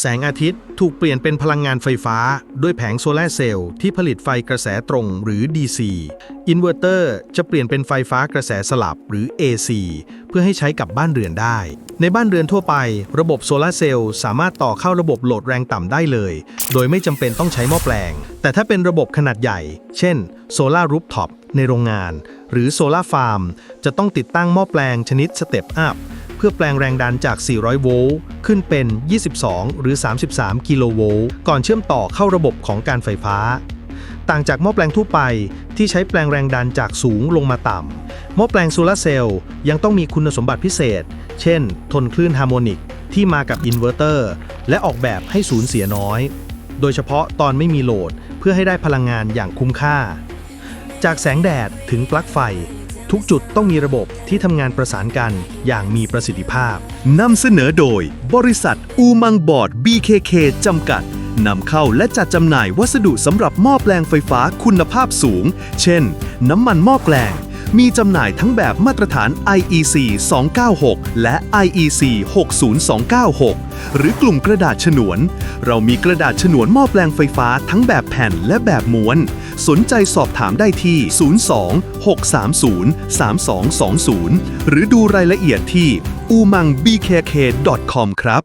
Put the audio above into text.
แสงอาทิตย์ถูกเปลี่ยนเป็นพลังงานไฟฟ้า ด้วยแผงโซลาร์เซลล์ที่ผลิตไฟกระแสตรงหรือ DC อินเวอร์เตอร์จะเปลี่ยนเป็นไฟฟ้ากระแสสลับหรือ AC เพื่อให้ใช้กับบ้านเรือนได้ ในบ้านเรือนทั่วไป ระบบโซลาร์เซลล์สามารถต่อเข้าระบบโหลดแรงต่ำได้เลย โดยไม่จำเป็นต้องใช้หม้อแปลง แต่ถ้าเป็นระบบขนาดใหญ่ เช่นโซลาร์รูฟท็อปในโรงงาน หรือโซลาร์ฟาร์มจะต้องติดตั้งหม้อแปลงชนิดสเต็ปอัพ พื่อแปลงแรงดันจาก 400 โวลต์ขึ้นเป็น 22 หรือ 33 กิโลโวลต์ก่อนเชื่อมต่อเข้าระบบของการไฟฟ้า ต่างจากหม้อแปลงทั่วไปที่ใช้แปลงแรงดันจากสูงลงมาต่ำหม้อแปลงโซลาร์เซลล์ยังต้องมีคุณสมบัติพิเศษ เช่น ทนคลื่นฮาร์โมนิกที่มากับอินเวอร์เตอร์และออกแบบให้สูญเสียน้อย โดยเฉพาะตอนไม่มีโหลดเพื่อให้ได้พลังงานอย่างคุ้มค่า จากแสงแดดถึงปลั๊กไฟ ทุกจุดต้องมีระบบที่ทำงานประสานกันอย่างมีประสิทธิภาพ นำเสนอโดย บริษัทอูมังบอร์ด BKK จำกัดนำเข้าและจัดจำหน่ายวัสดุสำหรับหม้อแปลงไฟฟ้าคุณภาพสูง เช่น น้ำมันหม้อแปลง มีจำหน่ายทั้งแบบมาตรฐาน IEC 296 และ IEC 60296 หรือกลุ่มกระดาษฉนวน เรามีกระดาษฉนวนหม้อแปลงไฟฟ้าทั้งแบบแผ่นและแบบม้วน สนใจสอบถามได้ที่ 02 630 3220 หรือดูรายละเอียดที่ umangbkk.com ครับ